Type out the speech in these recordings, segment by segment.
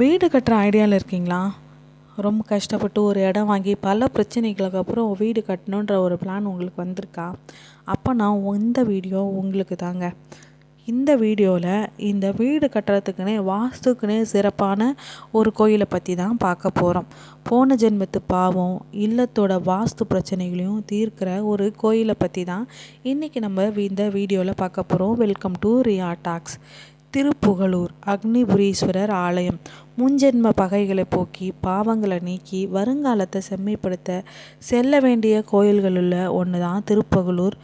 வீடு கட்டுற ஐடியாவில் இருக்கீங்களா? ரொம்ப கஷ்டப்பட்டு ஒரு இடம் வாங்கி பல பிரச்சனைகளுக்கு அப்புறம் வீடு கட்டணுன்ற ஒரு பிளான் உங்களுக்கு வந்திருக்கா? அப்போ நான் இந்த வீடியோ உங்களுக்கு தாங்க. இந்த வீடியோவில் இந்த வீடு கட்டுறதுக்குனே வாஸ்துக்குனே சிறப்பான ஒரு கோயிலை பற்றி தான் பார்க்க போகிறோம் போன ஜென்மத்து பாவம் இல்லத்தோட வாஸ்து பிரச்சனைகளையும் தீர்க்கிற ஒரு கோயிலை பற்றி தான் இன்றைக்கி நம்ம இந்த வீடியோவில் பார்க்க போகிறோம் welcome to Riya talks Thirupugalur Agnipureeswarar ஆலயம். முன்ஜென்ம பகைகளை போக்கி பாவங்களை நீக்கி வருங்காலத்தை செம்மைப்படுத்த செல்ல வேண்டிய கோயில்களுள்ள ஒன்று தான் திருப்புகலூர்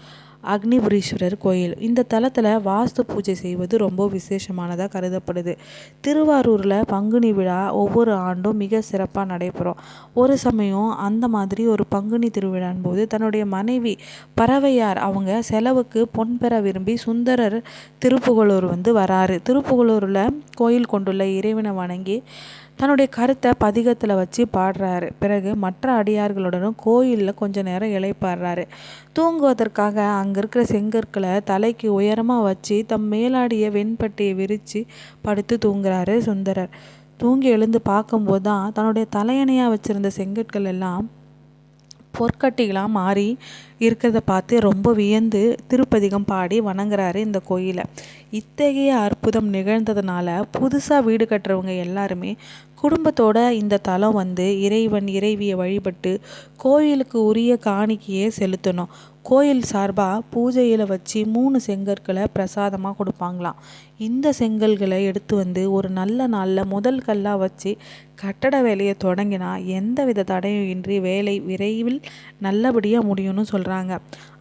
அக்னிபுரீஸ்வரர் கோயில். இந்த தலத்தில் வாஸ்து பூஜை செய்வது ரொம்ப விசேஷமானதாக கருதப்படுது. திருவாரூரில் பங்குனி விழா ஒவ்வொரு ஆண்டும் மிக சிறப்பாக நடைபெறும். ஒரு சமயம் அந்த மாதிரி ஒரு பங்குனி திருவிழான் போது தன்னுடைய மனைவி பறவையார் அவங்க செலவுக்கு பொன் பெற விரும்பி சுந்தரர் திருப்புகலூர் வந்து வராரு. திருப்புகலூரில் கோயில் கொண்டுள்ள இறைவனை வணங்கி தன்னுடைய கருத்தை பதிகத்தில் வச்சு பாடுறாரு. பிறகு மற்ற அடியார்களுடனும் கோயிலில் கொஞ்ச நேரம் இலைப்பாடுறாரு தூங்குவதற்காக அங்கே இருக்கிற செங்கற்களை தலைக்கு உயரமாக வச்சு தம் மேலாடிய வெண்பட்டியை விரித்து படுத்து தூங்குறாரு சுந்தரர். தூங்கி எழுந்து பார்க்கும்போது தான் தன்னுடைய தலையணையாக வச்சுருந்த செங்கற்கள் எல்லாம் பொற்கட்டிகளாக மாறி இருக்கிறத பார்த்து ரொம்ப வியந்து திருப்பதிகம் பாடி வணங்குறாரு இந்த கோயிலை. இத்தகைய அற்புதம் நிகழ்ந்ததுனால புதுசாக வீடு கட்டுறவங்க எல்லாருமே குடும்பத்தோட இந்த தலம் வந்து இறைவன் இறைவியை வழிபட்டு கோயிலுக்கு உரிய காணிக்கையே செலுத்தணும். கோயில் சார்பாக பூஜையில் வச்சு மூணு செங்கற்களை பிரசாதமாக கொடுப்பாங்களாம். இந்த செங்கல்களை எடுத்து வந்து ஒரு நல்ல நாளில் முதல் கல்லாக வச்சு கட்டட வேலையை தொடங்கினா எந்த வித தடையும் இன்றி வேலை விரைவில் நல்லபடியாக முடியும்னு சொல்கிறாங்க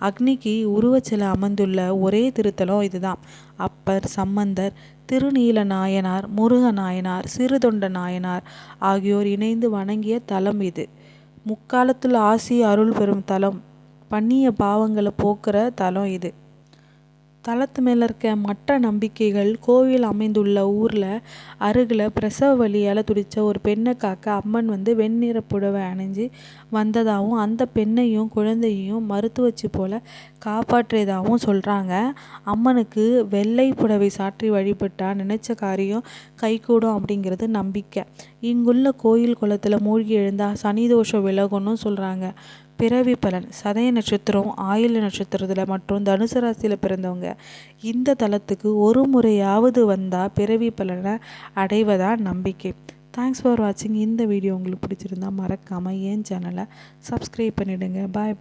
அக்னிக்கு உருவச்சில அமர்ந்துள்ள ஒரே திருத்தலம் இதுதான். அப்பர் சம்பந்தர் திருநீல நாயனார் முருக நாயனார் சிறுதொண்ட நாயனார் ஆகியோர் இணைந்து வணங்கிய தலம் இது. முக்காலத்தில் ஆசி அருள் பெறும் தலம். பண்ணிய பாவங்களை போக்குற தலம் இது. தளத்து மேலே இருக்க மற்ற நம்பிக்கைகள் கோவில் அமைந்துள்ள ஊரில் அருகில் பிரசவ வழியால் துடித்த ஒரு பெண்ணை காக்க அம்மன் வந்து வெண்ணிற புடவை அணிஞ்சு வந்ததாகவும் அந்த பெண்ணையும் குழந்தையையும் மருத்துவச்சி போல் காப்பாற்றியதாகவும் சொல்கிறாங்க அம்மனுக்கு வெள்ளை புடவை சாற்றி வழிபட்டால் நினைச்ச காரியம் கைகூடும் அப்படிங்கிறது நம்பிக்கை. இங்குள்ள கோயில் குளத்தில் மூழ்கி எழுந்தால் சனி தோஷம் சொல்கிறாங்க பிறவி பலன். சதய நட்சத்திரம் ஆயுள நட்சத்திரத்தில் மற்றும் தனுசு ராசியில் பிறந்தவங்க இந்த தளத்துக்கு ஒரு முறையாவது வந்தால் பிறவி பலனை அடைவதா நம்பிக்கை. தேங்க்ஸ் ஃபார் வாட்சிங் இந்த வீடியோ உங்களுக்கு பிடிச்சிருந்தா மறக்காமல் என் சேனலை சப்ஸ்கிரைப் பண்ணிவிடுங்க பாய் பாய்